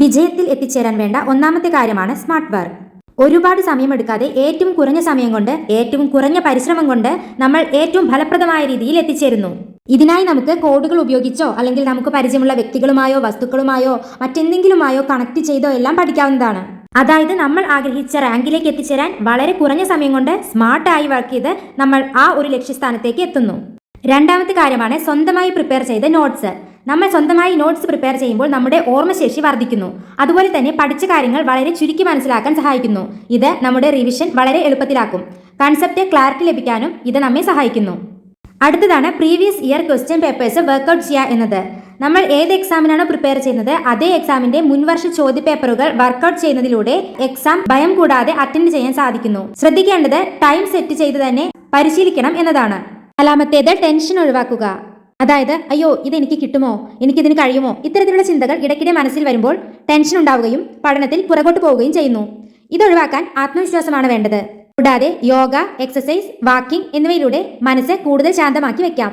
വിജയത്തിൽ എത്തിച്ചേരാൻ വേണ്ട ഒന്നാമത്തെ കാര്യമാണ് സ്മാർട്ട് വർക്ക്. ഒരുപാട് സമയമെടുക്കാതെ ഏറ്റവും കുറഞ്ഞ സമയം കൊണ്ട് ഏറ്റവും കുറഞ്ഞ പരിശ്രമം കൊണ്ട് നമ്മൾ ഏറ്റവും ഫലപ്രദമായ രീതിയിൽ എത്തിച്ചേരുന്നു. ഇതിനായി നമുക്ക് കോഡുകൾ ഉപയോഗിച്ചോ അല്ലെങ്കിൽ നമുക്ക് പരിചയമുള്ള വ്യക്തികളുമായോ വസ്തുക്കളുമായോ മറ്റെന്തെങ്കിലുമായോ കണക്ട് ചെയ്തോ എല്ലാം പഠിക്കാവുന്നതാണ്. അതായത് നമ്മൾ ആഗ്രഹിച്ച റാങ്കിലേക്ക് എത്തിച്ചേരാൻ വളരെ കുറഞ്ഞ സമയം കൊണ്ട് സ്മാർട്ടായി വർക്ക് ചെയ്ത് നമ്മൾ ആ ഒരു ലക്ഷ്യസ്ഥാനത്തേക്ക് എത്തുന്നു. രണ്ടാമത്തെ കാര്യമാണ് സ്വന്തമായി പ്രിപ്പയർ ചെയ്ത നോട്ട്സ്. നമ്മൾ സ്വന്തമായി നോട്ട്സ് പ്രിപ്പയർ ചെയ്യുമ്പോൾ നമ്മുടെ ഓർമ്മശേഷി വർദ്ധിക്കുന്നു. അതുപോലെ തന്നെ പഠിച്ച കാര്യങ്ങൾ വളരെ ചുരുക്കി മനസ്സിലാക്കാൻ സഹായിക്കുന്നു. ഇത് നമ്മുടെ റിവിഷൻ വളരെ എളുപ്പത്തിലാക്കും. കൺസെപ്റ്റ് ക്ലാരിറ്റി ലഭിക്കാനും ഇത് നമ്മെ സഹായിക്കുന്നു. അടുത്തതാണ് previous year question papers workout ചെയ്യുക എന്നത്. നമ്മൾ ഏത് എക്സാമിനാണോ പ്രിപ്പയർ ചെയ്യുന്നത് അതേ എക്സാമിന്റെ മുൻവർഷ ചോദ്യ പേപ്പറുകൾ വർക്കൗട്ട് ചെയ്യുന്നതിലൂടെ എക്സാം ഭയം കൂടാതെ അറ്റൻഡ് ചെയ്യാൻ സാധിക്കുന്നു. ശ്രദ്ധിക്കേണ്ടത് ടൈം സെറ്റ് ചെയ്ത് തന്നെ പരിശീലിക്കണം എന്നതാണ്. നാലാമത്തേത് ടെൻഷൻ ഒഴിവാക്കുക. അതായത് അയ്യോ ഇത് എനിക്ക് കിട്ടുമോ? എനിക്കിതിന് കഴിയുമോ? ഇത്തരത്തിലുള്ള ചിന്തകൾ ഇടയ്ക്കിടെ മനസ്സിൽ വരുമ്പോൾ ടെൻഷൻ ഉണ്ടാവുകയും പഠനത്തിൽ പുറകോട്ട് പോവുകയും ചെയ്യുന്നു. ഇതൊഴിവാക്കാൻ ആത്മവിശ്വാസമാണ് വേണ്ടത്. കൂടാതെ യോഗ എക്സസൈസ് വാക്കിംഗ് എന്നിവയിലൂടെ മനസ്സ് കൂടുതൽ ശാന്തമാക്കി വെക്കാം.